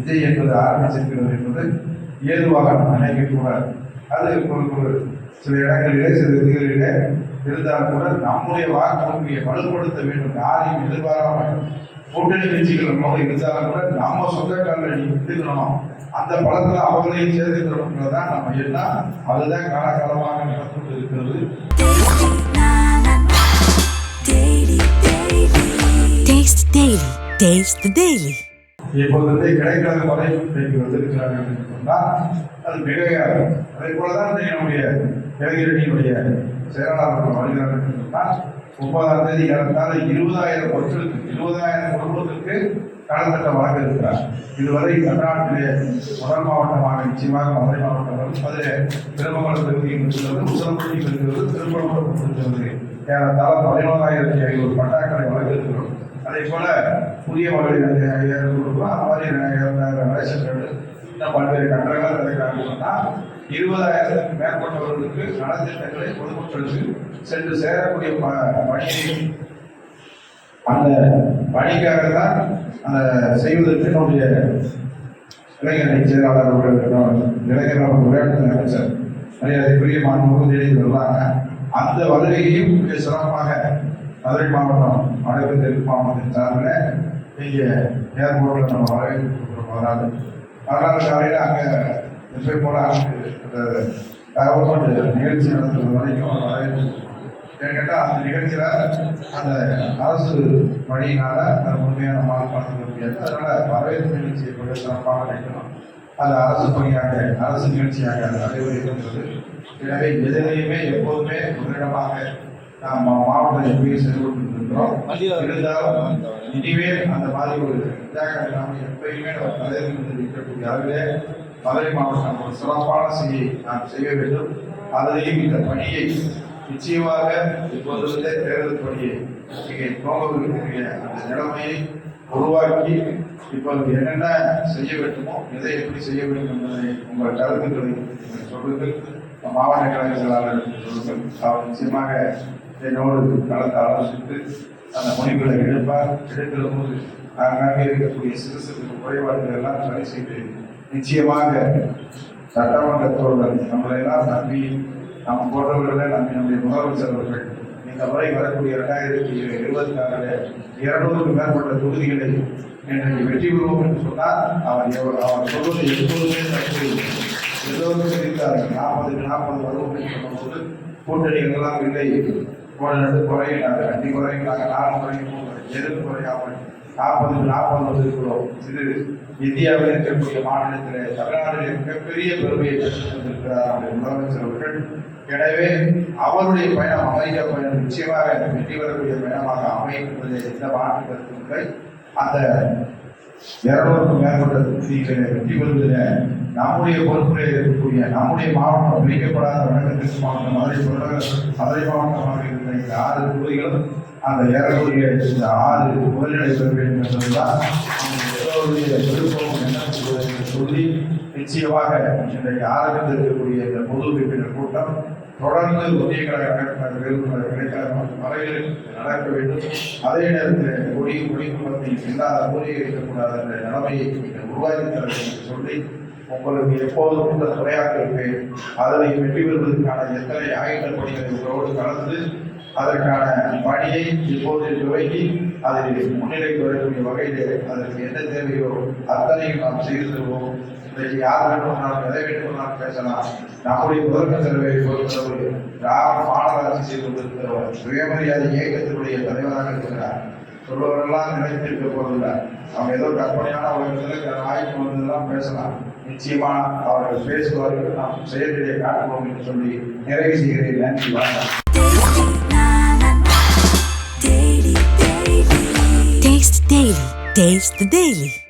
விஜய் என்பது ஆரம்பிச்சிருக்கிறது என்பது ஏதுவாக நாம் நினைக்கக்கூடாது அது ஒரு ஒரு சில இடங்களிலே சில இதுகளிலே இருந்தால் கூட நம்முடைய வாக்குறுதியை வலுப்படுத்த வேண்டும். யாரையும் எதிர்பாராமல் கூட்டணி கட்சிகள் நம்ம இருந்தாலும் கூட நாம சொந்த காலில் நிறுத்தணும் அந்த பலத்தில் அவங்களையும் சேர்த்துக்கணும்ன்றது நம்ம எல்லாம் அதுதான் காலகாலமாக நடந்து இருக்கிறது. Taste the Daily. இப்பொழுது கிடைக்காத வரை இன்றைக்கு வந்திருக்கிறாங்க என்று சொன்னால் அது மிகையாகும். அதே போலதான் இன்றைக்கு நம்முடைய இளைஞரணியினுடைய செயலாளர்கள் வருகிறார் என்று சொன்னால் முப்பதாம் தேதி இறந்தால் இருபதாயிரம் மக்களுக்கு இருபதாயிரம் குடும்பத்திற்கு காலத்திட்ட வழங்க இருக்கிறார். இதுவரை தமிழ்நாட்டிலே முதல் மாவட்டமாக நிச்சயமாக மதுரை மாவட்டம் வரும் அதில் திருமங்கலம் தொகுதியில் இருக்கிறது உசிலம்பட்டி இருக்கிறது திருப்பரங்குன்றம் இருக்கிறது ஏறத்தாழ பதினோராயிரத்தி ஐநூறு பட்டாக்களை வழங்க இருக்கிறோம் அதே போல புதிய மகளிர் கொடுக்கலாம் அந்த மாதிரி இரண்டாயிரம் ரேஷன் கார்டு இன்னும் பல்வேறு கட்டணங்கள் கிடைக்கிறாங்க சொன்னால் இருபதாயிரத்துக்கு மேற்பட்டவர்களுக்கு நலத்திட்டங்களை பொதுமக்களுக்கு சென்று சேரக்கூடிய ப- பணியை அந்த பணிக்காக தான் அந்த செய்வதற்கு நம்முடைய இளைஞரணி செயலாளர் அவர்கள் இளைஞர் விளையாட்டு அமைச்சர். மரியாதைக்குரிய மாண்புமிகு வருவாங்க. அந்த வருகையையும் மிக சிறப்பாக மதுரை மாவட்டம் வடக்கு தெற்கு மாவட்டத்தின் சார்பில் இங்கே ஏர்போர்ட்டில் நம்ம வரவேற்று வராது வரலாறு. காலையில் அங்கே எப்போ போல அங்கே அந்த நிகழ்ச்சி நடத்துறது வரைக்கும் வரவேற்று ஏன்னு கேட்டால் அந்த நிகழ்ச்சியில் அந்த அரசு வழியினால் அது முழுமையான மார்க் முடியாது. அதனால் வரவேற்பு நிகழ்ச்சியை கூட சிறப்பாக நினைக்கணும் அது அரசு பணியாக அரசு நிகழ்ச்சியாக அது நடைபெறுகின்றது எனவே எதிரையுமே எப்போதுமே முதலிடமாக நாம் மாவட்ட எம்பியை சென்று கொண்டிருக்கிறோம் இருந்தாலும் இனிமேல் அந்த மாதிரி ஒரு தியாகம் இல்லாமல் எப்பயுமே நம்ம தலைவர்கள் இருக்கக்கூடிய அளவிலே மதுரை மாவட்டம் ஒரு சிறப்பான செய்யை நாம் செய்ய வேண்டும். அதிலையும் இந்த பணியை நிச்சயமாக இப்போதிருந்தே தேர்தல் பணியை இங்கே நோக்கக்கூடிய அந்த நிலைமையை உருவாக்கி இப்போது என்னென்ன செய்ய வேண்டுமோ எதை எப்படி செய்ய வேண்டும் என்பதை உங்கள் கருத்துக்களை சொல்லுங்கள். மாவட்ட கழக செயலாளர் சொல்லுங்கள். அவர் நிச்சயமாக என்னோடு கலந்து ஆலோசித்து அந்த முடிவுகளை எடுப்பார் எடுக்கிற போது ஆங்காங்கே இருக்கக்கூடிய சிறு சிறு குறைபாடுகள் எல்லாம் சரி செய்து நிச்சயமாக சட்டமன்றத்தோடு நம்மளை எல்லாம் நம்பி நம்ம போன்றவர்களை நம்பி நம்முடைய முதலமைச்சர் அவர்கள் இந்த முறை வரக்கூடிய இரண்டாயிரத்தி இருபத்தி ஆறுல இருநூறுக்கு மேற்பட்ட தொகுதிகளை இன்றைக்கு வெற்றி பெறுவோம் என்று சொன்னால் அவர் அவர் சொல்வது எப்போதுமே தப்பு. எல்லோரும் தெரிந்தார்கள் நாற்பதுக்கு நாற்பது வருவோம் என்று சொன்னபோது கூட்டணிகள் எல்லாம் இல்லை. போன ரெண்டு குறையினாங்க அஞ்சு குறையினாங்க நாலு குறையும் எதிர்ப்பு குறையாமல் நாற்பது நாற்பது இருக்கிறோம் இது இந்தியாவில் இருக்கக்கூடிய மாநிலத்தில் தமிழ்நாட்டில் மிகப்பெரிய பெருமையை பெற்றுத் நம்முடைய முதலமைச்சர் அவர்கள். எனவே அவருடைய பயணம் அமெரிக்க பயணம் நிச்சயமாக வெற்றி பெறக்கூடிய பயணமாக அமையும் என்பதில் எந்த மாநிலத்திற்கு அந்த இரநூறுக்கும் மேற்பட்ட தொகுதிகளை வெற்றி பெறுவதில் நம்முடைய பொறுப்பிலே இருக்கக்கூடிய நம்முடைய மாவட்டம் பிரிக்கப்படாத வடக்கு மாவட்டம் மதுரை புறநகர் மதுரை மாவட்டமாக இருந்த இந்த ஆறு தொகுதிகளும் அந்த ஏறக்குறைய இந்த ஆறு முதல்நிலை பெற வேண்டும் என்பதுதான் விருப்பம் எல்லோருடைய விருப்பமும் என்று சொல்லி நிச்சயமாக இன்றைக்கு ஆரம்பித்திருக்கக்கூடிய இந்த பொது உறுப்பினர் கூட்டம் தொடர்ந்து ஒன்றிய கழக கிடைக்காத வரையில் நடக்க வேண்டும். அதே நேரத்தில் கொடி குடும்பத்தில் இல்லாத ஊரில் இருக்கக்கூடாது என்ற நிலைமையை நீங்கள் உருவாக்கி தர என்று சொல்லி உங்களுக்கு எப்போதும் இந்த துறையாக இருப்பேன் அதனை வெற்றி பெறுவதற்கான எத்தனை ஆயுத பணிகளை உங்களோடு கலந்து அதற்கான பணியை இப்போது துவங்கி அதில் முன்னிலைக்கு வரக்கூடிய வகையில் அதற்கு என்ன தேவையோ அத்தனையும் நாம் செய்து தருவோம். இன்றைக்கு யார் வேண்டுமானாலும் எதை வேண்டுமானாலும் பேசலாம். நம்முடைய முதலமைச்சரவை பொறுத்தவரை ராம மாநகராட்சி செய்து கொண்டிருக்கிறவர் சுயமரியாதை இயக்கத்தினுடைய தலைவராக இருக்கிறார். சொல்பவரெல்லாம் நினைத்திருக்க போவதில்லை. அவங்க ஏதோ கற்பனையான உலகத்தில் நாய்க்கு வந்ததெல்லாம் பேசலாம். நிச்சயமா அவர்கள் பேசுவார்கள். நாம் செயல்களை காட்டுவோம் என்று சொல்லி நிறைவு செய்கிறேன். நன்றி வணக்கம். Taste the Daily.